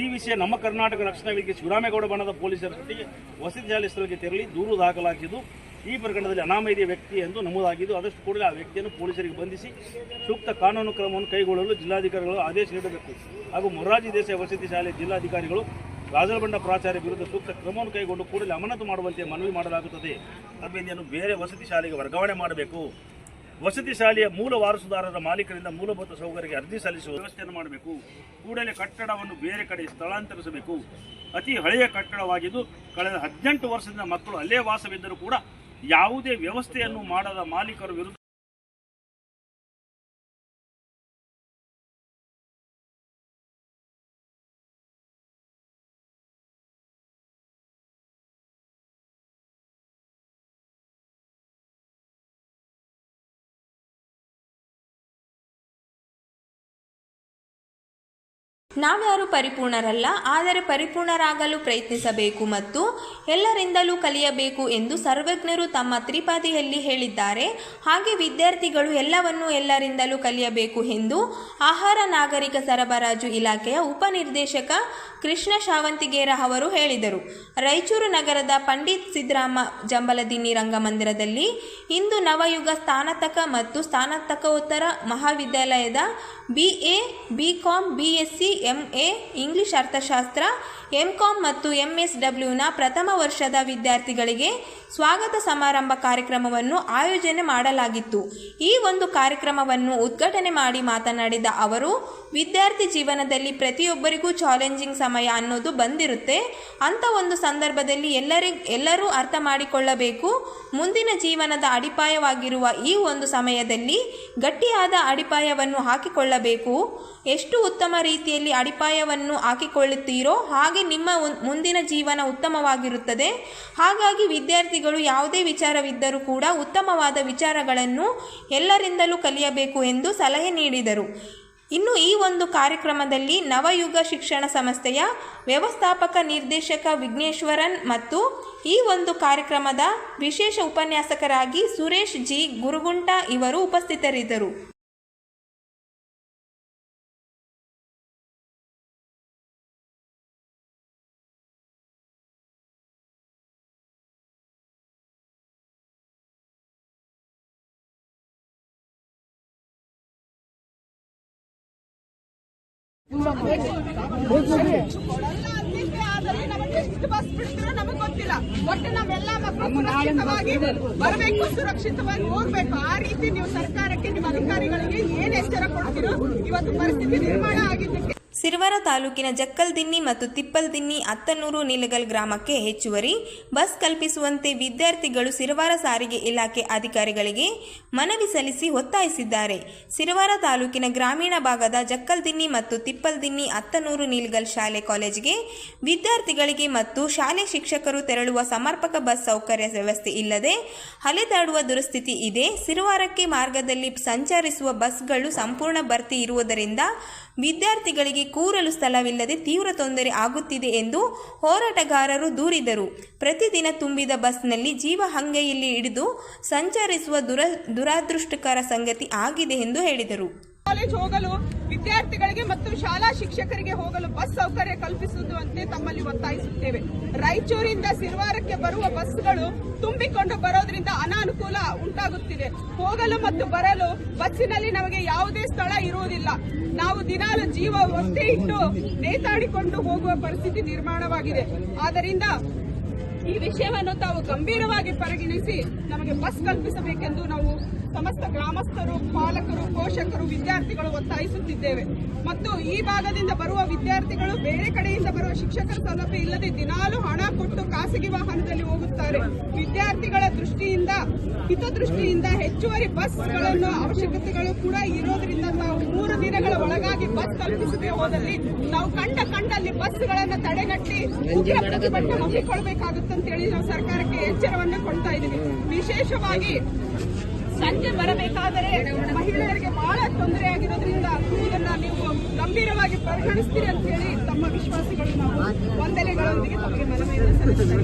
ಈ ವಿಷಯ ನಮ್ಮ ಕರ್ನಾಟಕ ರಕ್ಷಣಾ ವೇದಿಕೆ ಶಿವರಾಮೇಗೌಡ ಬಣ್ಣದ ಪೊಲೀಸರ ಜೊತೆಗೆ ವಸತಿ ಶಾಲೆ ಸ್ಥಳಕ್ಕೆ ತೆರಳಿ ದೂರು ದಾಖಲಾಗಿದ್ದು, ಈ ಪ್ರಕರಣದಲ್ಲಿ ಅನಾಮಧೇಯ ವ್ಯಕ್ತಿ ಎಂದು ನಮೂದಾಗಿದ್ದು, ಆದಷ್ಟು ಕೂಡಲೇ ಆ ವ್ಯಕ್ತಿಯನ್ನು ಪೊಲೀಸರಿಗೆ ಬಂಧಿಸಿ ಸೂಕ್ತ ಕಾನೂನು ಕ್ರಮವನ್ನು ಕೈಗೊಳ್ಳಲು ಜಿಲ್ಲಾಧಿಕಾರಿಗಳು ಆದೇಶ ನೀಡಬೇಕು. ಹಾಗೂ ಮೊರಾರ್ಜಿ ದೇಸಾಯಿ ವಸತಿ ಶಾಲೆ ಜಿಲ್ಲಾಧಿಕಾರಿಗಳು ರಾಜರಬಂಡ ಪ್ರಾಚಾರ್ಯ ವಿರುದ್ಧ ಸೂಕ್ತ ಕ್ರಮವನ್ನು ಕೈಗೊಂಡು ಕೂಡಲೇ ಅಮಾನತು ಮಾಡುವಂತೆ ಮನವಿ ಮಾಡಲಾಗುತ್ತದೆ. ಅಭ್ಯರ್ಥಿಯನ್ನು ಬೇರೆ ವಸತಿ ಶಾಲೆಗೆ ವರ್ಗಾವಣೆ ಮಾಡಬೇಕು. ವಸತಿ ಶಾಲೆಯ ಮೂಲ ವಾರಸುದಾರರ ಮಾಲೀಕರಿಂದ ಮೂಲಭೂತ ಸೌಕರ್ಯಕ್ಕೆ ಅರ್ಜಿ ಸಲ್ಲಿಸುವ ವ್ಯವಸ್ಥೆಯನ್ನು ಮಾಡಬೇಕು. ಕೂಡಲೇ ಕಟ್ಟಡವನ್ನು ಬೇರೆ ಕಡೆ ಸ್ಥಳಾಂತರಿಸಬೇಕು. ಅತಿ ಹಳೆಯ ಕಟ್ಟಡವಾಗಿದ್ದು ಕಳೆದ ಹದಿನೆಂಟು ವರ್ಷದಿಂದ ಮಕ್ಕಳು ಅಲ್ಲೇ ವಾಸವಿದ್ದರೂ ಕೂಡ ಯಾವುದೇ ವ್ಯವಸ್ಥೆಯನ್ನು ಮಾಡದ ಮಾಲೀಕರ ವಿರುದ್ಧ ನಾವ್ಯಾರು ಪರಿಪೂರ್ಣರಲ್ಲ, ಆದರೆ ಪರಿಪೂರ್ಣರಾಗಲು ಪ್ರಯತ್ನಿಸಬೇಕು ಮತ್ತು ಎಲ್ಲರಿಂದಲೂ ಕಲಿಯಬೇಕು ಎಂದು ಸರ್ವಜ್ಞರು ತಮ್ಮ ತ್ರಿಪಾದಿಯಲ್ಲಿ ಹೇಳಿದ್ದಾರೆ. ಹಾಗೆ ವಿದ್ಯಾರ್ಥಿಗಳು ಎಲ್ಲವನ್ನೂ ಎಲ್ಲರಿಂದಲೂ ಕಲಿಯಬೇಕು ಎಂದು ಆಹಾರ ನಾಗರಿಕ ಸರಬರಾಜು ಇಲಾಖೆಯ ಉಪನಿರ್ದೇಶಕ ಕೃಷ್ಣ ಶಾವಂತಿಗೇರ ಅವರು ಹೇಳಿದರು. ರಾಯಚೂರು ನಗರದ ಪಂಡಿತ್ ಸಿದ್ದರಾಮ ಜಂಬಲದಿನ್ನಿ ರಂಗಮಂದಿರದಲ್ಲಿ ಇಂದು ನವಯುಗ ಸ್ನಾತಕ ಮತ್ತು ಸ್ನಾತಕೋತ್ತರ ಮಹಾವಿದ್ಯಾಲಯದ B A B Com B S M A English ಅರ್ಥಶಾಸ್ತ್ರ ಎಂ ಕಾಮ್ ಮತ್ತು ಎಂ ಎಸ್ ಡಬ್ಲ್ಯೂನ ಪ್ರಥಮ ವರ್ಷದ ವಿದ್ಯಾರ್ಥಿಗಳಿಗೆ ಸ್ವಾಗತ ಸಮಾರಂಭ ಕಾರ್ಯಕ್ರಮವನ್ನು ಆಯೋಜನೆ ಮಾಡಲಾಗಿತ್ತು. ಈ ಒಂದು ಕಾರ್ಯಕ್ರಮವನ್ನು ಉದ್ಘಾಟನೆ ಮಾಡಿ ಮಾತನಾಡಿದ ಅವರು, ವಿದ್ಯಾರ್ಥಿ ಜೀವನದಲ್ಲಿ ಪ್ರತಿಯೊಬ್ಬರಿಗೂ ಚಾಲೆಂಜಿಂಗ್ ಸಮಯ ಅನ್ನೋದು ಬಂದಿರುತ್ತೆ. ಅಂಥ ಒಂದು ಸಂದರ್ಭದಲ್ಲಿ ಎಲ್ಲರಿ, ಎಲ್ಲರೂ ಅರ್ಥ ಮಾಡಿಕೊಳ್ಳಬೇಕು. ಮುಂದಿನ ಜೀವನದ ಅಡಿಪಾಯವಾಗಿರುವ ಈ ಒಂದು ಸಮಯದಲ್ಲಿ ಗಟ್ಟಿಯಾದ ಅಡಿಪಾಯವನ್ನು ಹಾಕಿಕೊಳ್ಳಬೇಕು. ಎಷ್ಟು ಉತ್ತಮ ರೀತಿಯಲ್ಲಿ ಅಡಿಪಾಯವನ್ನು ಹಾಕಿಕೊಳ್ಳುತ್ತೀರೋ ಹಾಗೆ ನಿಮ್ಮ ಮುಂದಿನ ಜೀವನ ಉತ್ತಮವಾಗಿರುತ್ತದೆ. ಹಾಗಾಗಿ ವಿದ್ಯಾರ್ಥಿಗಳು ಯಾವುದೇ ವಿಚಾರವಿದ್ದರೂ ಕೂಡ ಉತ್ತಮವಾದ ವಿಚಾರಗಳನ್ನು ಎಲ್ಲರಿಂದಲೂ ಕಲಿಯಬೇಕು ಎಂದು ಸಲಹೆ ನೀಡಿದರು. ಇನ್ನು ಈ ಒಂದು ಕಾರ್ಯಕ್ರಮದಲ್ಲಿ ನವಯುಗ ಶಿಕ್ಷಣ ಸಂಸ್ಥೆಯ ವ್ಯವಸ್ಥಾಪಕ ನಿರ್ದೇಶಕ ವಿಘ್ನೇಶ್ವರನ್ ಮತ್ತು ಈ ಒಂದು ಕಾರ್ಯಕ್ರಮದ ವಿಶೇಷ ಉಪನ್ಯಾಸಕರಾಗಿ ಸುರೇಶ್ ಜಿ ಗುರುಗುಂಟ ಇವರು ಉಪಸ್ಥಿತರಿದ್ದರು. ಎಷ್ಟು ಬಸ್ ಬಿಡ್ತಿರೋ ನಮಗೆ ಗೊತ್ತಿಲ್ಲ ಒಟ್ಟು ನಾವೆಲ್ಲ ಮಕ್ಕಳು ಸುರಕ್ಷಿತವಾಗಿ ಬರಬೇಕು ಸುರಕ್ಷಿತವಾಗಿ ಹೋಗ್ಬೇಕು ಆ ರೀತಿ ನೀವು ಸರ್ಕಾರಕ್ಕೆ ನಿಮ್ಮ ಅಧಿಕಾರಿಗಳಿಗೆ ಏನ್ ಎಚ್ಚರ ಕೊಡ್ತೀರೋ ಇವತ್ತು ಪರಿಸ್ಥಿತಿ ನಿರ್ಮಾಣ ಆಗಿದ್ದಕ್ಕೆ ಸಿರವಾರ ತಾಲೂಕಿನ ಜಕ್ಕಲ್ದಿನ್ನಿ ಮತ್ತು ತಿಪ್ಪಲ್ದಿನ್ನಿ ಅತ್ತನೂರು ನಿಲಗಲ್ ಗ್ರಾಮಕ್ಕೆ ಹೆಚ್ಚುವರಿ. ಬಸ್ ಕಲ್ಪಿಸುವಂತೆ ವಿದ್ಯಾರ್ಥಿಗಳು ಸಿರುವಾರ ಸಾರಿಗೆ ಇಲಾಖೆ ಅಧಿಕಾರಿಗಳಿಗೆ ಮನವಿ ಸಲ್ಲಿಸಿ ಒತ್ತಾಯಿಸಿದ್ದಾರೆ. ಸಿರುವಾರ ತಾಲೂಕಿನ ಗ್ರಾಮೀಣ ಭಾಗದ ಜಕ್ಕಲ್ದಿನ್ನಿ ಮತ್ತು ತಿಪ್ಪಲ್ದಿನ್ನಿ ಅತ್ತನೂರು ನೀಲಗಲ್ ಶಾಲೆ ಕಾಲೇಜಿಗೆ ವಿದ್ಯಾರ್ಥಿಗಳಿಗೆ ಮತ್ತು ಶಾಲೆ ಶಿಕ್ಷಕರು ತೆರಳುವ ಸಮರ್ಪಕ ಬಸ್ ಸೌಕರ್ಯ ವ್ಯವಸ್ಥೆ ಇಲ್ಲದೆ ಅಲೆದಾಡುವ ದುರಸ್ಥಿತಿ ಇದೆ. ಸಿರುವಾರಕ್ಕೆ ಮಾರ್ಗದಲ್ಲಿ ಸಂಚರಿಸುವ ಬಸ್ಗಳು ಸಂಪೂರ್ಣ ಭರ್ತಿ ಇರುವುದರಿಂದ ವಿದ್ಯಾರ್ಥಿಗಳಿಗೆ ಕೂರಲು ಸ್ಥಳವಿಲ್ಲದೆ ತೀವ್ರ ತೊಂದರೆ ಆಗುತ್ತಿದೆ ಎಂದು ಹೋರಾಟಗಾರರು ದೂರಿದರು. ಪ್ರತಿದಿನ ತುಂಬಿದ ಬಸ್ನಲ್ಲಿ ಜೀವ ಹಂಗೆಯಲ್ಲಿ ಹಿಡಿದು ಸಂಚರಿಸುವ ದುರ, ದುರಾದೃಷ್ಟಕರ ಸಂಗತಿ ಆಗಿದೆ ಎಂದು ಹೇಳಿದರು. ಕಾಲೇಜ್ ಹೋಗಲು ವಿದ್ಯಾರ್ಥಿಗಳಿಗೆ ಮತ್ತು ಶಾಲಾ ಶಿಕ್ಷಕರಿಗೆ ಹೋಗಲು ಬಸ್ ಸೌಕರ್ಯ ಕಲ್ಪಿಸುವಂತೆ ತಮ್ಮಲ್ಲಿ ಒತ್ತಾಯಿಸುತ್ತೇವೆ. ರಾಯಚೂರಿಂದ ಸಿರ್ವಾರಕ್ಕೆ ಬರುವ ಬಸ್ಗಳು ತುಂಬಿಕೊಂಡು ಬರೋದ್ರಿಂದ ಅನಾನುಕೂಲ ಉಂಟಾಗುತ್ತಿದೆ. ಹೋಗಲು ಮತ್ತು ಬರಲು ಬಸ್ಸಿನಲ್ಲಿ ನಮಗೆ ಯಾವುದೇ ಸ್ಥಳ ಇರುವುದಿಲ್ಲ. ನಾವು ದಿನಾಲು ಜೀವ ಒತ್ತೆ ಇಟ್ಟು ನೇತಾಡಿಕೊಂಡು ಹೋಗುವ ಪರಿಸ್ಥಿತಿ ನಿರ್ಮಾಣವಾಗಿದೆ. ಆದ್ದರಿಂದ ಈ ವಿಷಯವನ್ನು ತಾವು ಗಂಭೀರವಾಗಿ ಪರಿಗಣಿಸಿ ನಮಗೆ ಬಸ್ ಕಲ್ಪಿಸಬೇಕೆಂದು ನಾವು ಸಮಸ್ತ ಗ್ರಾಮಸ್ಥರು, ಪಾಲಕರು, ಪೋಷಕರು, ವಿದ್ಯಾರ್ಥಿಗಳು ಒತ್ತಾಯಿಸುತ್ತಿದ್ದೇವೆ. ಮತ್ತು ಈ ಭಾಗದಿಂದ ಬರುವ ವಿದ್ಯಾರ್ಥಿಗಳು ಬೇರೆ ಕಡೆಯಿಂದ ಬರುವ ಶಿಕ್ಷಕರ ಸೌಲಭ್ಯ ಇಲ್ಲದೆ ದಿನಾಲು ಹಣ ಕೊಟ್ಟು ಖಾಸಗಿ ವಾಹನದಲ್ಲಿ ಹೋಗುತ್ತಾರೆ. ವಿದ್ಯಾರ್ಥಿಗಳ ದೃಷ್ಟಿಯಿಂದ, ಹಿತದೃಷ್ಟಿಯಿಂದ ಹೆಚ್ಚುವರಿ ಬಸ್ಗಳನ್ನು ಅವಶ್ಯಕತೆಗಳು ಕೂಡ ಇರೋದ್ರಿಂದ ನಾವು ಮೂರು ದಿನಗಳ ಒಳಗಾಗಿ ಬಸ್ ಕಲ್ಪಿಸದೆ ಹೋದಲ್ಲಿ ನಾವು ಕಂಡ ಕಂಡಲ್ಲಿ ಬಸ್ಗಳನ್ನು ತಡೆಗಟ್ಟಿ ಉಗ್ರ ಪ್ರತಿಭಟನೆ ಹಮ್ಮಿಕೊಳ್ಬೇಕಾಗುತ್ತಂತೇಳಿ ನಾವು ಸರ್ಕಾರಕ್ಕೆ ಎಚ್ಚರವನ್ನು ಕೊಡ್ತಾ ಇದ್ದೀವಿ. ವಿಶೇಷವಾಗಿ ಸಂಜೆ ಬರಬೇಕಾದರೆ ಮಹಿಳೆಯರಿಗೆ ಬಹಳ ತೊಂದರೆ ಆಗಿರೋದ್ರಿಂದ ಇದನ್ನ ನೀವು ಗಂಭೀರವಾಗಿ ಪರಿಗಣಿಸ್ತೀರಿ ಅಂತ ಹೇಳಿ ತಮ್ಮ ವಿಶ್ವಾಸಿಗಳು ನಾವು ವಂದನೆಗಳೊಂದಿಗೆ ತಮಗೆ ಮನವಿಯನ್ನು ಸಲ್ಲಿಸ್ತಾ